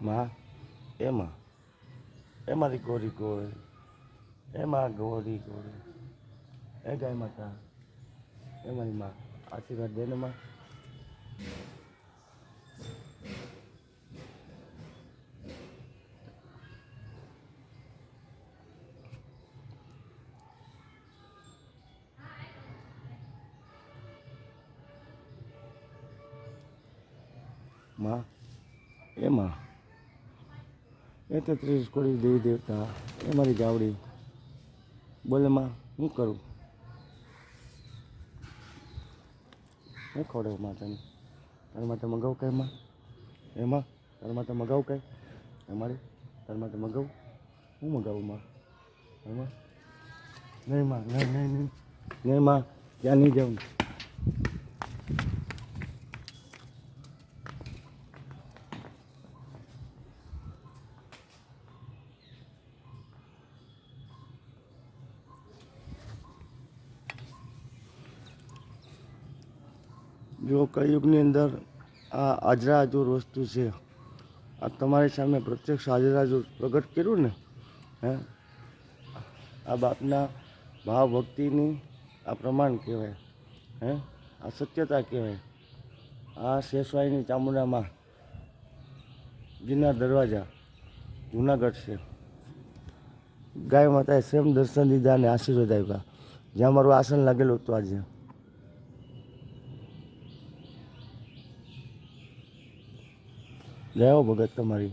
માં એમાં એમાંથી ગોરી ગોળ એમાં ગોરી ગોરી એ ગાય માતા એમાં માં આશીર્વાદ દે ને માં માં એમાં એ તો ત્રીસ કોડી દેવી દેવતા, એ મારી ગાવડી બોલે, માં, હું કરું? હું ખવડાવું માતાને. તને તારા માટે મગાવું કઈ એમાં એમાં તારા માટે મગાવું કઈ મારી, તારા માટે મગાવું. હું મગાવું, માં. એમાં નહીં, માં, નહીં નહીં નહીં. નહીં, માં, ત્યાં નહીં જાઉં જો કળિયુગની અંદર આ આજરાજુર વસ્તુ છે, આ તમારી સામે પ્રત્યક્ષ આજરાજુર પ્રગટ કર્યું ને, હે? આ બાપના ભાવ ભક્તિની આ પ્રમાણ કહેવાય, હે? આ સત્યતા કહેવાય. આ શેષવાઈની ચામુંડામાં ગિરનાર દરવાજા જુનાગઢ છે. ગાય માતાએ સ્વયં દર્શન દીધા અને આશીર્વાદ આપ્યા. જ્યાં મારું આસન લાગેલું હતું આજે. હો ભગત તમારી.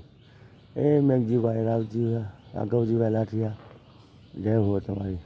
એ મેઘજીભાઈ રાવજી રાઘવજીભાઈ લાઠિયા. જય હો તમારી.